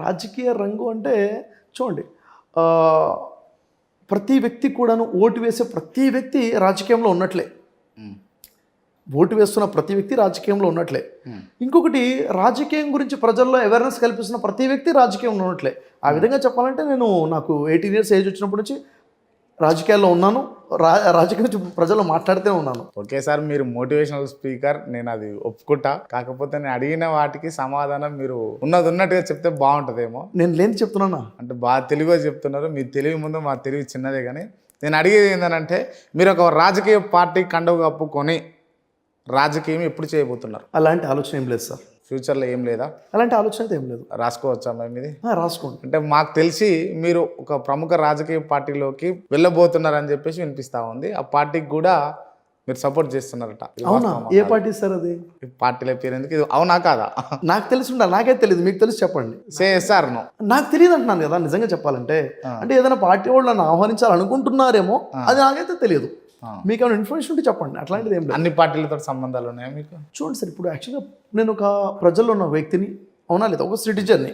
రాజకీయ రంగు అంటే చూడండి ప్రతి వ్యక్తి కూడాను ఓటు వేసే ప్రతి వ్యక్తి రాజకీయంలో ఉన్నట్లే. ఓటు వేస్తున్న ప్రతి వ్యక్తి రాజకీయంలో ఉన్నట్లే. ఇంకొకటి రాజకీయం గురించి ప్రజల్లో అవేర్నెస్ కల్పిస్తున్న ప్రతి వ్యక్తి రాజకీయంలో ఉన్నట్లే. ఆ విధంగా చెప్పాలంటే నేను నాకు ఎయిటీన్ ఇయర్స్ ఏజ్ వచ్చినప్పటి నుంచి రాజకీయాల్లో ఉన్నాను. రా రాజకీయం గురించి ప్రజల్లో మాట్లాడుతూనే ఉన్నాను. ఓకే సార్ మీరు మోటివేషనల్ స్పీకర్ నేను అది ఒప్పుకుంటా. కాకపోతే నేను అడిగిన వాటికి సమాధానం మీరు ఉన్నది ఉన్నట్టుగా చెప్తే బాగుంటుందేమో. నేను లేని చెప్తున్నానా? అంటే బాగా తెలివిగా చెప్తున్నారు. మీ తెలివి ముందు మా తెలివి చిన్నదే కానీ నేను అడిగేది ఏంటంటే మీరు ఒక రాజకీయ పార్టీ కండువ కప్పుకొని రాజకీయం ఎప్పుడు చేయబోతున్నారు? అలాంటి ఆలోచన ఏం లేదు సార్. ఫ్యూచర్లో ఏం లేదా? అలాంటి ఆలోచన అయితే ఏం లేదు. రాసుకోవచ్చా మేము ఇది రాసుకోండి. అంటే మాకు తెలిసి మీరు ఒక ప్రముఖ రాజకీయ పార్టీలోకి వెళ్ళబోతున్నారని చెప్పేసి వినిపిస్తా ఉంది. ఆ పార్టీకి కూడా మీరు సపోర్ట్ చేస్తున్నారట. అవునా? ఏ పార్టీ సార్ అది? పార్టీల పేరు ఎందుకు? ఇది అవునా కాదా? నాకు తెలిసి ఉండాలి. నాకే తెలియదు మీకు తెలిసి చెప్పండి. సేఎస్ఆర్ నో నాకు తెలియదు అంటున్నాను కదా నిజంగా చెప్పాలంటే. అంటే ఏదైనా పార్టీ వాళ్ళు నన్ను ఆహ్వానించాలనుకుంటున్నారేమో అది నాకైతే తెలియదు. మీకు ఏమైనా ఇన్ఫర్మేషన్ ఉంటే చెప్పండి. అట్లాంటిది ఏం లేదు. అన్ని పార్టీలతో సంబంధాలు ఉన్నాయా మీకు? చూడండి సార్ ఇప్పుడు యాక్చువల్గా నేను ఒక ప్రజల్లో ఉన్న వ్యక్తిని అవునా లేదా? ఒక సిటిజన్ని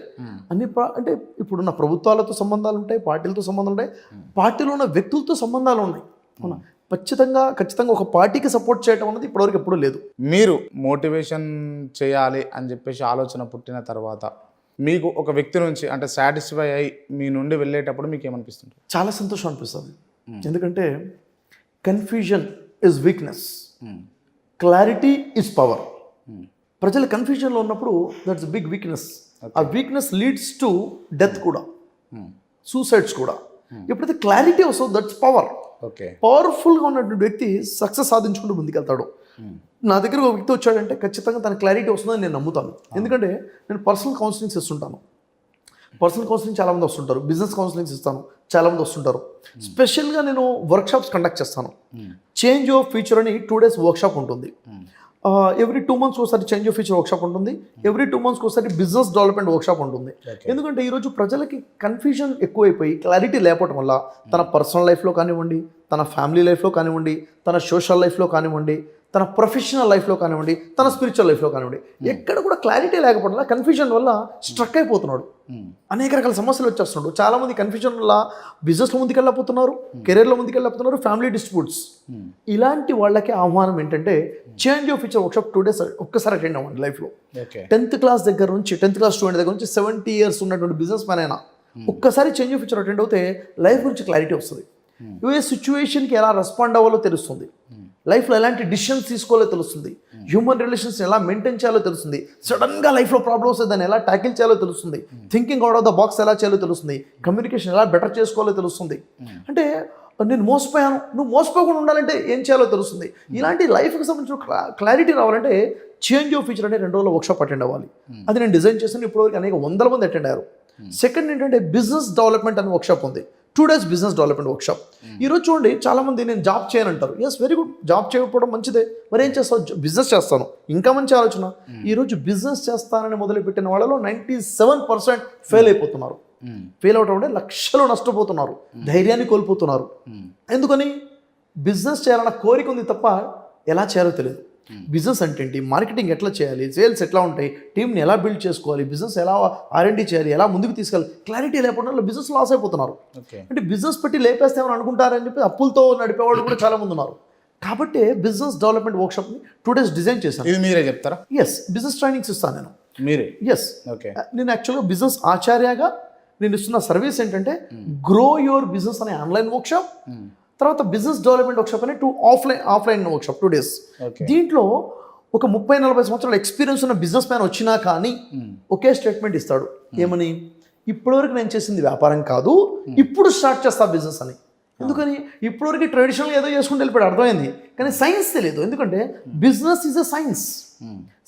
అన్ని అంటే ఇప్పుడున్న ప్రభుత్వాలతో సంబంధాలు ఉంటాయి పార్టీలతో సంబంధాలు ఉంటాయి. పార్టీలో ఉన్న వ్యక్తులతో సంబంధాలు ఉన్నాయి. అవునా? ఖచ్చితంగా ఖచ్చితంగా ఒక పార్టీకి సపోర్ట్ చేయడం అనేది ఇప్పటివరకు ఎప్పుడూ లేదు. మీరు మోటివేషన్ చేయాలి అని చెప్పేసి ఆలోచన పుట్టిన తర్వాత మీకు ఒక వ్యక్తి నుంచి అంటే సాటిస్ఫై అయ్యి మీ నుండి వెళ్ళేటప్పుడు మీకు ఏమనిపిస్తుంది చాలా సంతోషం అనిపిస్తుంది. ఎందుకంటే confusion is weakness clarity is power ప్రజలు కన్ఫ్యూజన్లో ఉన్నప్పుడు దట్స్ బిగ్ వీక్నెస్ ఆ వీక్నెస్ లీడ్స్ టు డెత్ కూడా. సూసైడ్స్ కూడా. ఎప్పుడైతే క్లారిటీ వస్తుందో దట్స్ పవర్ ఓకే పవర్ఫుల్గా ఉన్నటువంటి వ్యక్తి సక్సెస్ సాధించుకుంటూ ముందుకెళ్తాడు. నా దగ్గర ఒక వ్యక్తి వచ్చాడంటే ఖచ్చితంగా తన క్లారిటీ వస్తుందని నేను నమ్ముతాను. ఎందుకంటే నేను పర్సనల్ కౌన్సిలింగ్స్ ఇస్తుంటాను పర్సనల్ కౌన్సిలింగ్ చాలామంది వస్తుంటారు. బిజినెస్ కౌన్సిలింగ్స్ ఇస్తాను. చాలామంది వస్తుంటారు. స్పెషల్గా నేను వర్క్షాప్స్ కండక్ట్ చేస్తాను. చేంజ్ ఆఫ్ ఫ్యూచర్ అని టూ డేస్ వర్క్షాప్ ఉంటుంది. ఎవ్రీ టూ మంత్స్ ఒకసారి చేంజ్ ఆఫ్ ఫ్యూచర్ వర్క్షాప్ ఉంటుంది. ఎవ్రీ టూ మంత్స్కి ఒకసారి బిజినెస్ డెవలప్మెంట్ వర్క్షాప్ ఉంటుంది. ఎందుకంటే ఈరోజు ప్రజలకి కన్ఫ్యూజన్ ఎక్కువైపోయి క్లారిటీ లేకపోవడం వల్ల తన పర్సనల్ లైఫ్లో కానివ్వండి తన ఫ్యామిలీ లైఫ్లో కానివ్వండి తన సోషల్ లైఫ్లో కానివ్వండి తన ప్రొఫెషనల్ లైఫ్లో కానివ్వండి తన స్పిరిచువల్ లైఫ్లో కానివ్వండి ఎక్కడ కూడా క్లారిటీ లేకపోవడం కన్ఫ్యూజన్ వల్ల స్ట్రక్ అయిపోతున్నాడు. అనేక రకాల సమస్యలు వచ్చేస్తున్నాడు. చాలా మంది కన్ఫ్యూజన్ వల్ల బిజినెస్లో ముందుకెళ్ళకపోతున్నారు కెరీర్లో ముందుకెళ్ళకపోతున్నారు ఫ్యామిలీ డిస్ప్యూట్స్ ఇలాంటి వాళ్ళకి ఆహ్వానం ఏంటంటే change of future workshop two days ఒక్కసారి అటెండ్ అవ్వండి లైఫ్లో టెన్త్ క్లాస్ దగ్గర నుంచి టెన్త్ క్లాస్ స్టూడెంట్ దగ్గర నుంచి సెవెంటీ ఇయర్స్ ఉన్నటువంటి బిజినెస్ మ్యాన్ అయినా ఒక్కసారి చేంజ్ ఆఫ్ ఫ్యూచర్ అటెండ్ అవుతే లైఫ్ గురించి క్లారిటీ వస్తుంది. ఏ సిచ్యువేషన్కి ఎలా రెస్పాండ్ అవ్వాలో తెలుస్తుంది. లైఫ్లో ఎలాంటి డిసిషన్స్ తీసుకోవాలో తెలుస్తుంది. హ్యూమన్ రిలేషన్స్ ఎలా మెయింటైన్ చేయాలో తెలుస్తుంది. సడన్గా లైఫ్లో ప్రాబ్లమ్ వస్తే దాన్ని ఎలా ట్యాకిల్ చేయాలో తెలుస్తుంది. Thinking out of the box ఎలా చేయాలో తెలుస్తుంది. కమ్యూనికేషన్ ఎలా బెటర్ చేసుకోవాలో తెలుస్తుంది. అంటే నేను మోసపోయాను. నువ్వు మోసపోకుండా ఉండాలంటే ఏం చేయాలో తెలుస్తుంది. ఇలాంటి లైఫ్కి సంబంధించిన క్లారిటీ రావాలంటే చేంజ్ ఆఫ్ ఫ్యూచర్ అంటే రెండు రోజుల వర్క్షాప్ అటెండ్ అవ్వాలి. అది నేను డిజైన్ చేశాను. ఇప్పటివరకు అనేక వందల మంది అటెండ్ అయ్యారు. సెకండ్ ఏంటంటే బిజినెస్ డెవలప్మెంట్ అనే వర్క్షాప్ ఉంది. Two days business development workshop ఈరోజు చూడండి చాలామంది నేను జాబ్ చేయను అంటారు ఎస్ వెరీ గుడ్ జాబ్ చేయకపోవడం మంచిదే. మరి ఏం చేస్తావు? బిజినెస్ చేస్తాను. ఇంకా మంచి ఆలోచన. ఈరోజు బిజినెస్ చేస్తానని మొదలుపెట్టిన వాళ్ళలో నైంటీ సెవెన్ పర్సెంట్ ఫెయిల్ అయిపోతున్నారు. ఫెయిల్ అవటం అంటే లక్షలు నష్టపోతున్నారు. ధైర్యాన్ని కోల్పోతున్నారు. ఎందుకని? బిజినెస్ చేయాలన్న కోరిక ఉంది తప్ప ఎలా చేయాలో తెలియదు. బిజినెస్ అంటే ఏంటి? మార్కెటింగ్ ఎట్లా చేయాలి? సేల్స్ ఎట్లా ఉంటాయి? టీంని ఎలా బిల్డ్ చేసుకోవాలి? బిజినెస్ ఎలా ఆర్ఎండి చేయాలి? ఎలా ముందుకు తీసుకెళ్ళాలి? క్లారిటీ లేకపోవడం వల్ల బిజినెస్ లాస్ అయిపోతున్నారు. అంటే బిజినెస్ పెట్టి లేపేస్తామని అనుకుంటారని చెప్పి అప్పులతో నడిపేవాళ్ళు కూడా చాలా మంది ఉన్నారు. కాబట్టి బిజినెస్ డెవలప్మెంట్ వర్క్షాప్ని టూ డేస్ డిజైన్ చేశాను. ఇది మీరే చెప్తారా? ఎస్ బిజినెస్ ట్రైనింగ్స్ ఇస్తాను నేను. మీరే? ఎస్ ఓకే నేను యాక్చువల్గా బిజినెస్ ఆచార్యగా నేను ఇస్తున్న సర్వీస్ ఏంటంటే గ్రో యువర్ బిజినెస్ అనే ఆన్లైన్ వర్క్షాప్ తర్వాత బిజినెస్ డెవలప్మెంట్ వర్క్షాప్ అనే two offline offline workshop two days దీంట్లో ఒక ముప్పై నలభై సంవత్సరాల ఎక్స్పీరియన్స్ ఉన్న బిజినెస్ మ్యాన్ వచ్చినా కానీ ఒకే స్టేట్మెంట్ ఇస్తాడు. ఏమని? ఇప్పటివరకు నేను చేసింది వ్యాపారం కాదు ఇప్పుడు స్టార్ట్ చేస్తా బిజినెస్ అని. ఎందుకని? ఇప్పటివరకు ట్రెడిషనల్ ఏదో చేసుకుంటూ వెళ్ళిపోయాడు అర్థమైంది. కానీ సైన్స్ తెలియదు. ఎందుకంటే business is a science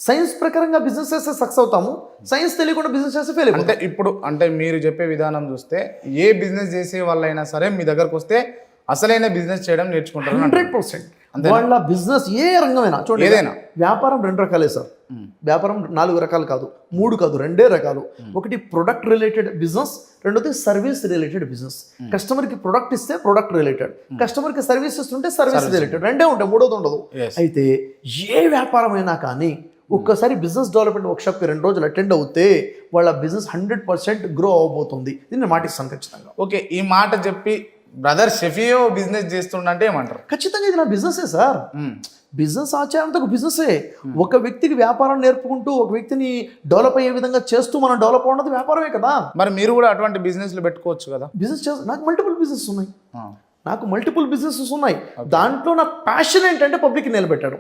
science ప్రకారంగా బిజినెస్ చేస్తే సక్సెస్ అవుతాము. సైన్స్ తెలియకుండా బిజినెస్ చేస్తే ఫెయిల్ అంటే ఇప్పుడు అంటే మీరు చెప్పే విధానం చూస్తే ఏ బిజినెస్ చేసే వాళ్ళైనా సరే మీ దగ్గరకు వస్తే అసలైన బిజినెస్ చేయడం నేర్చుకుంటారు హండ్రెడ్ పర్సెంట్. వాళ్ళ బిజినెస్ ఏ రంగమైనా చూడండి ఏదైనా. వ్యాపారం రెండు రకాలే సార్. వ్యాపారం నాలుగు రకాలు కాదు మూడు కాదు రెండే రకాలు. ఒకటి ప్రొడక్ట్ రిలేటెడ్ బిజినెస్ రెండోది సర్వీస్ రిలేటెడ్ బిజినెస్ కస్టమర్కి ప్రొడక్ట్ ఇస్తే ప్రొడక్ట్ రిలేటెడ్ కస్టమర్కి సర్వీస్ ఇస్తుంటే సర్వీస్ రిలేటెడ్ రెండే ఉంటాయి మూడోది ఉండదు. అయితే ఏ వ్యాపారమైనా కానీ ఒక్కసారి బిజినెస్ డెవలప్మెంట్ వర్క్షాప్కి రెండు రోజులు అటెండ్ అవుతే వాళ్ళ బిజినెస్ హండ్రెడ్ పర్సెంట్ గ్రో అవబోతుంది. దీన్ని నేను మాటిస్తాను ఖచ్చితంగా. ఓకే ఈ మాట చెప్పి బ్రదర్ షెఫియో బిజినెస్ చేస్తుండంటే ఏమంటారు? ఖచ్చితంగా ఇది నా బిజినెసే సార్. బిజినెస్ ఆచారంతో ఒక బిజినెసే ఒక వ్యక్తికి వ్యాపారం నేర్పుకుంటూ ఒక వ్యక్తిని డెవలప్ అయ్యే విధంగా చేస్తూ మనం డెవలప్ అవ్వడం వ్యాపారమే కదా. మరి మీరు కూడా అటువంటి బిజినెస్లు పెట్టుకోవచ్చు కదా? బిజినెస్ చేస్తా నాకు మల్టిపుల్ బిజినెస్ ఉన్నాయి. ఆ. నాకు మల్టిపుల్ బిజినెసెస్ ఉన్నాయి. దాంట్లో నా ప్యాషన్ ఏంటంటే పబ్లిక్ నిలబెట్టడం.